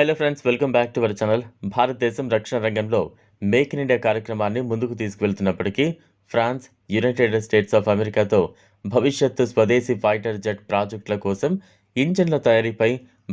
Hello friends welcome back to our channel Bharatadesam రక్షణ రంగంలో make in India కార్యక్రమాన్ని ముందుకు తీసుకువెళ్తున్నప్పటికీ ఫ్రాన్స్ యునైటెడ్ స్టేట్స్ ఆఫ్ అమెరికాతో భవిష్యత్తు స్వదేశీ ఫైటర్ జెట్ ప్రాజెక్టుల కోసం ఇంజన్ల తయారీపై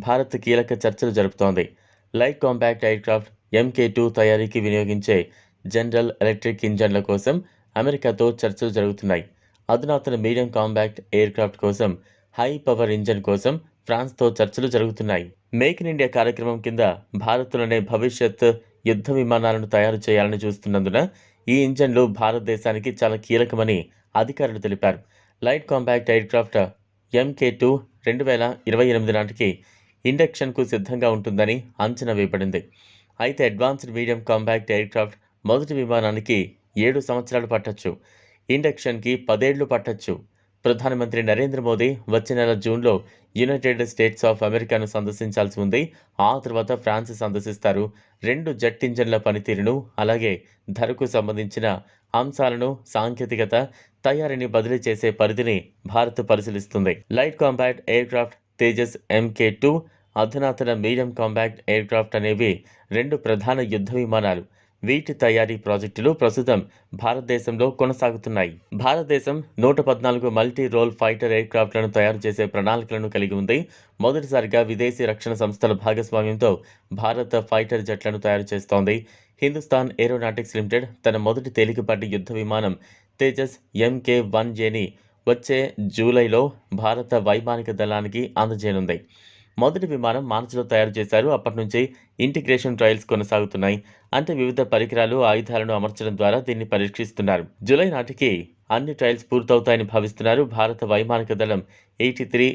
భారత్ కీలక చర్చలు జరుపుతోంది. Light compact aircraft MK two తయారీకి వినియోగించే జనరల్ ఎలక్ట్రిక్ ఇంజన్ల కోసం అమెరికాతో చర్చలు జరుగుతున్నాయి. అధునాతన మీడియం కాంపాక్ట్ ఎయిర్క్రాఫ్ట్ కోసం హై పవర్ ఇంజన్ కోసం ఫ్రాన్స్తో చర్చలు జరుగుతున్నాయి. మేక్ ఇన్ ఇండియా కార్యక్రమం కింద భారత్లోనే భవిష్యత్ యుద్ధ విమానాలను తయారు చేయాలని చూస్తున్నందున ఈ ఇంజన్లు భారతదేశానికి చాలా కీలకమని అధికారులు తెలిపారు. Light compact aircraft MK two రెండు వేల ఇరవై ఎనిమిది నాటికి ఇండక్షన్కు సిద్ధంగా ఉంటుందని అంచనా వేయబడింది. అయితే అడ్వాన్స్డ్ మీడియం కాంపాక్ట్ ఎయిర్క్రాఫ్ట్ మొదటి విమానానికి ఏడు సంవత్సరాలు పట్టచ్చు. ఇండక్షన్కి పదేళ్ళు పట్టచ్చు. ప్రధానమంత్రి నరేంద్ర మోదీ వచ్చే నెల జూన్లో యునైటెడ్ స్టేట్స్ ఆఫ్ అమెరికాను సందర్శించాల్సి ఉంది. ఆ తర్వాత ఫ్రాన్స్ సందర్శిస్తారు. రెండు జెట్ ఇంజన్ల పనితీరును అలాగే ధరకు సంబంధించిన అంశాలను సాంకేతికత తయారీని బదిలీ చేసే పరిధిని భారత్ పరిశీలిస్తుంది. Light compact aircraft Tejas MK two అధునాతన మీడియం కాంపాక్ట్ ఎయిర్క్రాఫ్ట్ అనేవి రెండు ప్రధాన యుద్ధ విమానాలు. వీటి తయారీ ప్రాజెక్టులు ప్రస్తుతం భారతదేశంలో కొనసాగుతున్నాయి. భారతదేశం నూట పద్నాలుగు మల్టీ రోల్ ఫైటర్ ఎయిర్క్రాఫ్ట్లను తయారు చేసే ప్రణాళికలను కలిగి ఉంది. మొదటిసారిగా విదేశీ రక్షణ సంస్థల భాగస్వామ్యంతో భారత ఫైటర్ జెట్లను తయారు చేస్తోంది. హిందుస్థాన్ ఏరోనాటిక్స్ లిమిటెడ్ తన మొదటి తేలికపాటి యుద్ధ విమానం తేజస్ ఎంకే వన్ జేని వచ్చే జూలైలో భారత వైమానిక దళానికి అందజేయనుంది. మొదటి విమానం మార్చిలో తయారు చేశారు. అప్పటి నుంచి ఇంటిగ్రేషన్ ట్రయల్స్ కొనసాగుతున్నాయి. అంటే వివిధ పరికరాలు ఆయుధాలను అమర్చడం ద్వారా దీన్ని పరీక్షిస్తున్నారు. జూలై నాటికి అన్ని ట్రయల్స్ పూర్తవుతాయని భావిస్తున్నారు భారత వైమానిక దళం. Eighty three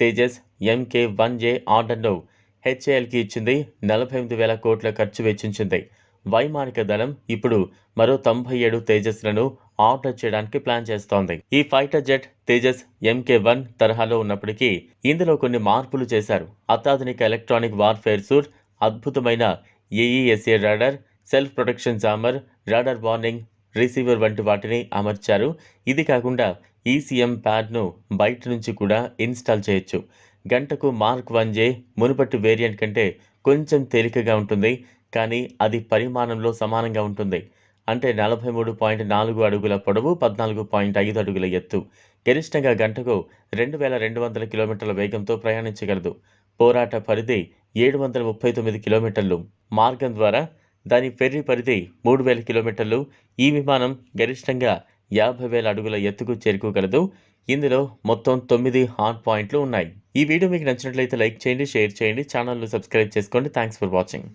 Tejas MK one J ఆర్డర్ను హెచ్ఏఎల్కి ఇచ్చింది. నలభై ఎనిమిది వేల కోట్ల ఖర్చు వెచ్చించింది. వైమానిక దళం ఇప్పుడు మరో తొంభై ఏడు తేజస్లను ఆర్డర్ చేయడానికి ప్లాన్ చేస్తోంది. ఈ fighter jet Tejas MK one తరహాలో ఉన్నప్పటికీ ఇందులో కొన్ని మార్పులు చేశారు. అత్యాధునిక ఎలక్ట్రానిక్ వార్ఫేర్ సూట్ అద్భుతమైన AESA radar self protection jammer radar warning receiver వంటి వాటిని అమర్చారు. ఇది కాకుండా ఈసీఎం ప్యాడ్ను బయట నుంచి కూడా ఇన్స్టాల్ చేయొచ్చు. గంటకు మార్క్ వన్ జే మునుపటి వేరియంట్ కంటే కొంచెం తేలికగా ఉంటుంది. కానీ అది పరిమాణంలో సమానంగా ఉంటుంది. అంటే నలభై మూడు పాయింట్ నాలుగు అడుగుల పొడవు పద్నాలుగు పాయింట్ ఐదు అడుగుల ఎత్తు. గరిష్టంగా గంటకు రెండు వేల రెండు వందల కిలోమీటర్ల వేగంతో ప్రయాణించగలదు. పోరాట పరిధి ఏడు వందల ముప్పై తొమ్మిది కిలోమీటర్లు. మార్గం ద్వారా దాని ఫెర్రీ పరిధి మూడు వేల కిలోమీటర్లు. ఈ విమానం గరిష్టంగా యాభై వేల అడుగుల ఎత్తుకు చేరుకోగలదు. ఇందులో మొత్తం తొమ్మిది హాట్ పాయింట్లు ఉన్నాయి. ఈ వీడియో మీకు నచ్చినట్లయితే లైక్ చేయండి షేర్ చేయండి ఛానల్ను సబ్స్క్రైబ్ చేసుకోండి. Thanks for watching.